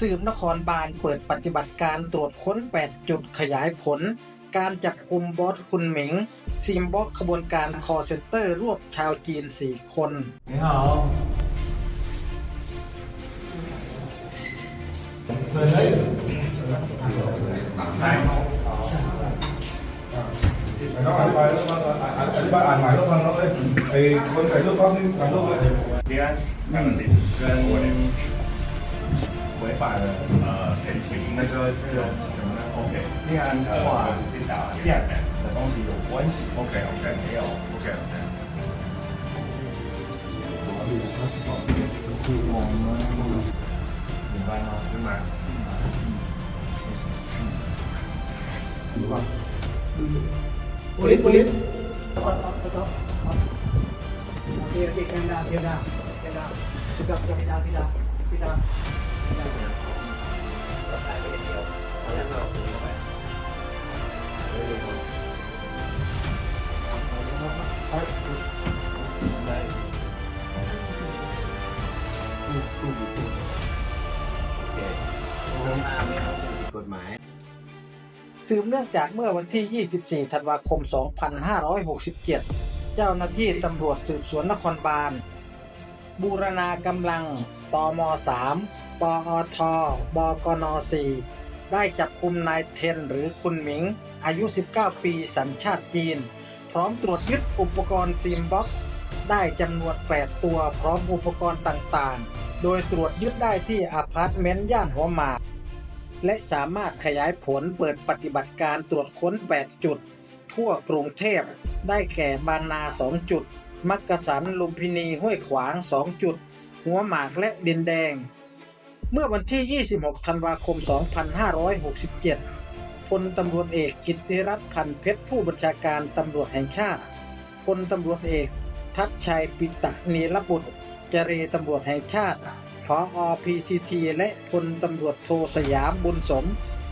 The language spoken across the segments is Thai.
สืบนครบาลเปิดปฏิบัติการตรวจค้น 8 จุดขยายผล การจับกลุ่มบอสคุณหมิง ซีมบอสขบวนการคอเซ็นเตอร์รวบชาวจีน 4 คนนี่เหรอเฮ้ยน้องอ่านไปแล้วฟังอธิบายอ่านหม่แล้วฟังน้องเลยไอ้คนใส่รูปภาพนี่ถ่รูปเลยเดือนห้าสิเดืนหัวเนี่ย 违反了呃天气那个是什么呢？OK，恋爱话不知道恋爱的东西有关系。OK OK 没有 OK OK。明白吗？明白。明白。不灵不灵。好好好好。OK OK 看到看到看到，知道知道知道知道。 กฎหมายสืบเนื่องจากเมื่อวันที่ 24 ธันวาคม 2567 เจ้าหน้าที่ตำรวจสืบสวนนครบาล บูรณากำลังตม 3 ปอทบกน4ได้จับกลุ่มนายเทนหรือคุณหมิง อายุ 19 ปีสัญชาติจีน พร้อมตรวจยึดอุปกรณ์ซีมบ็อกได้จำนวน 8 ตัวพร้อมอุปกรณ์ต่างๆ โดยตรวจยึดได้ที่อพาร์ตเมนต์ย่านหัวหมาก และสามารถขยายผลเปิดปฏิบัติการตรวจค้น 8 จุด ทั่วกรุงเทพ ได้แก่บางนา 2 จุด มักกะสันลุมพินีห้วยขวาง 2 จุด หัวหมากและดินแดง เมื่อวันที่ 26 ธันวาคม 2567 พลตำรวจเอกกิติรัตน์พันเพชรผู้บัญชาการตำรวจแห่งชาติ พลตำรวจเอกทัชชัยปิตะนีรบุตรเจรตำรวจแห่งชาติพออ PCT และพลตำรวจโทสยามบุญสม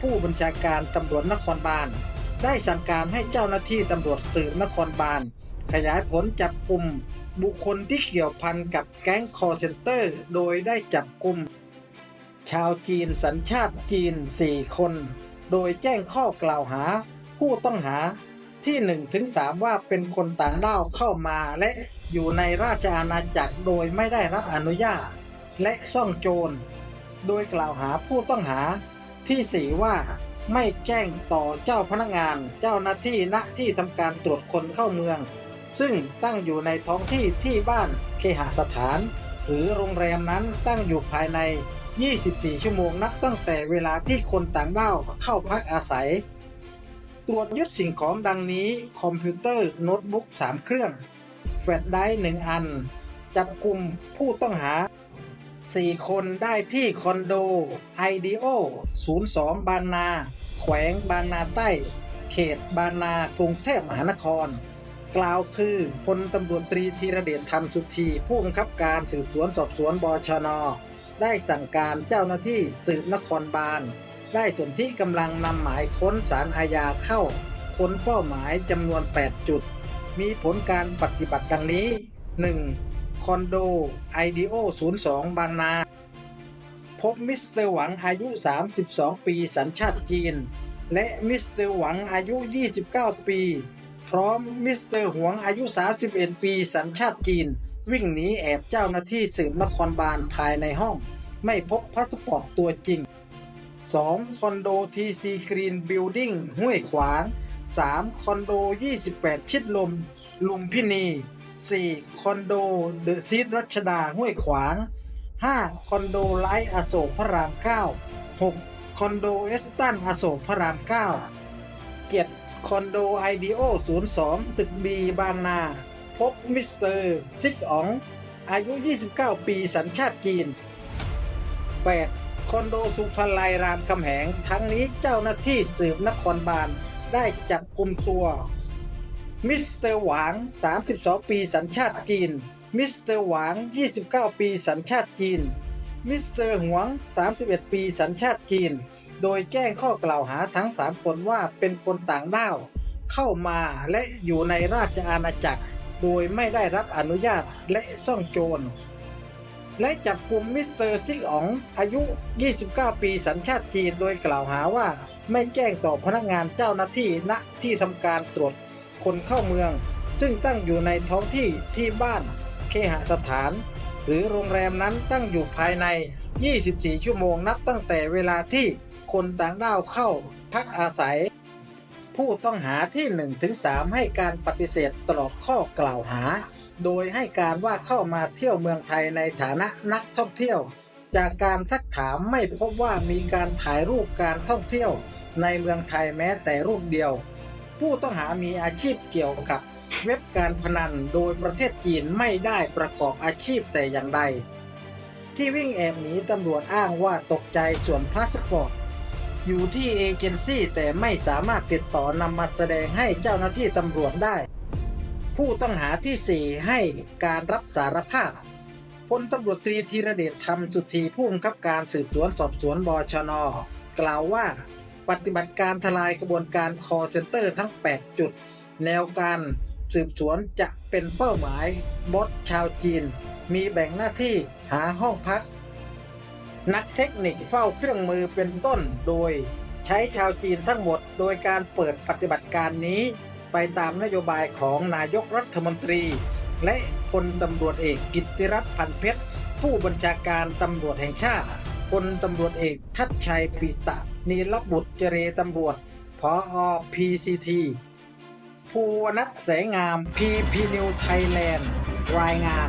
ผู้บัญชาการตำรวจนครบาล ได้สั่งการให้เจ้าหน้าที่ตำรวจสืบนครบาล ขยายผลจับกลุ่ม บุคคลที่เกี่ยวพันกับแก๊งคอร์เซนเตอร์ โดยได้จับกลุ่ม ชาวจีนสัญชาติจีน 4 คน โดยแจ้งข้อกล่าวหา ผู้ต้องหาที่1ถึง3ว่าเป็นคนต่างด้าวเข้ามาและอยู่ในราชอาณาจักรโดยไม่ได้รับอนุญาต และซ่องโจร โดยกล่าวหาผู้ต้องหาที่สี่ว่าไม่แจ้งต่อเจ้าพนักงานเจ้าหน้าที่ณที่ทำการตรวจคนเข้าเมือง ซึ่งตั้งอยู่ในท้องที่ที่บ้านเคหสถาน หรือโรงแรมนั้นตั้งอยู่ภายใน 24 ชั่วโมงนับตั้งแต่เวลาที่คนต่างด้าวเข้าพักอาศัย ตรวจยึดสิ่งของดังนี้ คอมพิวเตอร์โน้ตบุ๊ก 3 เครื่อง แฟลชไดรฟ์1อัน จับกลุ่มผู้ต้องหา 4 คนได้ที่คอนโดไอเดโอ02 บางนา แขวงบางนาใต้ เขตบางนากรุงเทพมหานคร กล่าวคือพลตำรวจตรีธีรเดชธรรมสุธีผู้บังคับการสืบสวนสอบสวนบชน ได้สั่งการเจ้าหน้าที่สืบนครบาล ได้ส่วนที่กำลังนำหมายค้นสารอาญาเข้า ค้นเป้าหมายจำนวน 8 จุด มีผลการปฏิบัติดังนี้ 1. คอนโดไอเดโอ02 บางนา พบมิสเตอร์หวังอายุ 32 ปีสัญชาติจีน และมิสเตอร์หวังอายุ 29 ปี พร้อมมิสเตอร์หวงอายุ 31 ปีสัญชาติจีน วิ่งหนีแอบเจ้าหน้าที่สืบนครบาลภายในห้อง ไม่พบพาสปอร์ตตัวจริง 2. คอนโด TC Green Building ห้วยขวาง 3. คอนโด 28 ชิดลม ลุมพินี 4. คอนโดเดอะซีดรัชดาห้วยขวาง 5. คอนโดไลท์อโศกพระราม 9 6. คอนโดเอสตันอโศกพระราม 9 7. คอนโดไอเดโอ02 ตึกบีบางนา พบมิสเตอร์ซิกอ๋อง อายุ 29 ปีสัญชาติจีน 8. คอนโดสุภาลัยรามคำแหง ทั้งนี้เจ้าหน้าที่สืบนครบาลได้จับกลุ่มตัวมิสเตอร์หวาง 32 ปีสัญชาติจีน มิสเตอร์หวาง 29 ปีสัญชาติจีน มิสเตอร์หวง 31 ปีสัญชาติจีน โดยแจ้งข้อกล่าวหาทั้ง 3 คนว่าเป็นคนต่างด้าว เข้ามาและอยู่ในราชอาณาจักร โดยไม่ได้รับอนุญาตและซ่องโจร และจับกลุ่มมิสเตอร์ซิกอ๋องอายุ 29 ปีสัญชาติจีนโดยกล่าวหาว่าไม่แจ้งต่อพนักงานเจ้าหน้าที่ณที่ทำการตรวจคนเข้าเมือง ซึ่งตั้งอยู่ในท้องที่ที่บ้านเคหสถาน หรือโรงแรมนั้นตั้งอยู่ภายใน 24 ชั่วโมงนับตั้งแต่เวลาที่คนต่างด้าวเข้าพักอาศัย ผู้ต้องหาที่ 1-3 ให้การปฏิเสธตลอดข้อกล่าวหา โดยให้การว่าเข้ามาเที่ยวเมืองไทยในฐานะนักท่องเที่ยว จากการซักถามไม่พบว่ามีการถ่ายรูปการท่องเที่ยว ในเมืองไทยแม้แต่รูปเดียว ผู้ต้องหามีอาชีพเกี่ยวกับเว็บการพนันโดยประเทศจีนไม่ได้ประกอบอาชีพแต่อย่างใด ที่วิ่งแอบหนีตำรวจอ้างว่าตกใจส่วนพาสปอร์ต อยู่ที่เอเจนซี่แต่ไม่สามารถติดต่อนำมาแสดงให้เจ้าหน้าที่ตำรวจได้ ผู้ต้องหาที่ 4 ให้การรับสารภาพพลตำรวจตรีธีรเดชธรรมสุธีผู้บังคับการสืบสวนสอบสวนบชน กล่าวว่า ปฏิบัติการทลายกระบวนการคอเซ็นเตอร์ทั้ง 8 จุด แนวการสืบสวนจะเป็นเป้าหมายบอสชาวจีน มีแบ่งหน้าที่หาห้องพัก นักเทคนิคเฝ้าเครื่องมือเป็นต้นโดย ใช้ชาวจีนทั้งหมดโดยการเปิดปฏิบัติการนี้ ไปตามนโยบายของนายกรัฐมนตรี และพลตำรวจเอกกิติรัตน์พันเพชร ผู้บัญชาการตำรวจแห่งชาติพลตำรวจเอกทัดชัยปิตะ นีรบุตรเจเรตำรวจพออพีซีทีภูวนัทแสงงามพีพีนิวไทยแลนด์รายงาน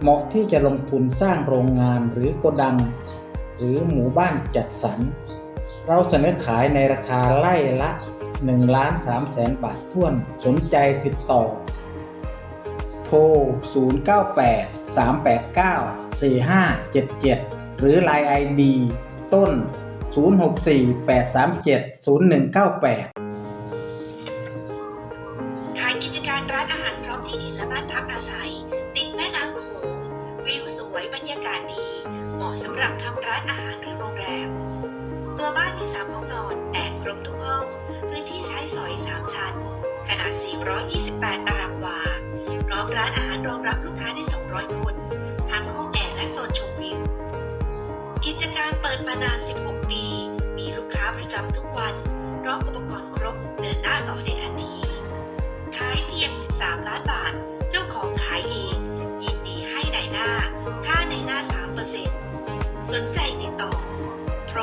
เหมาะที่จะลงทุนสร้างโรงงานหรือโกดัง หรือหมู่บ้านจัดสรร เราเสนอขายในราคาไล่ละ1ล้าน3แสนบาทท้วนสนใจติดต่อ โทร 098 389 4577 หรือ Line ID ต้น 064 ร์ครบทุกห้อง พื้นที่ใช้สอยสามชั้น ขนาด 428 ตารางวา พร้อมร้านอาหารรองรับลูกค้าได้ 200 คน ทั้งห้องแอร์และโซนชมวิว กิจการเปิดมานาน 16 ปี มีลูกค้าประจำทุกวัน พร้อมอุปกรณ์ครบ เดินหน้าต่อได้ทันที ขายเพียง 13 ล้านบาท เจ้าของขายเอง ยินดีให้ในหน้า ค่าในหน้า 3%สนใจติดต่อโทร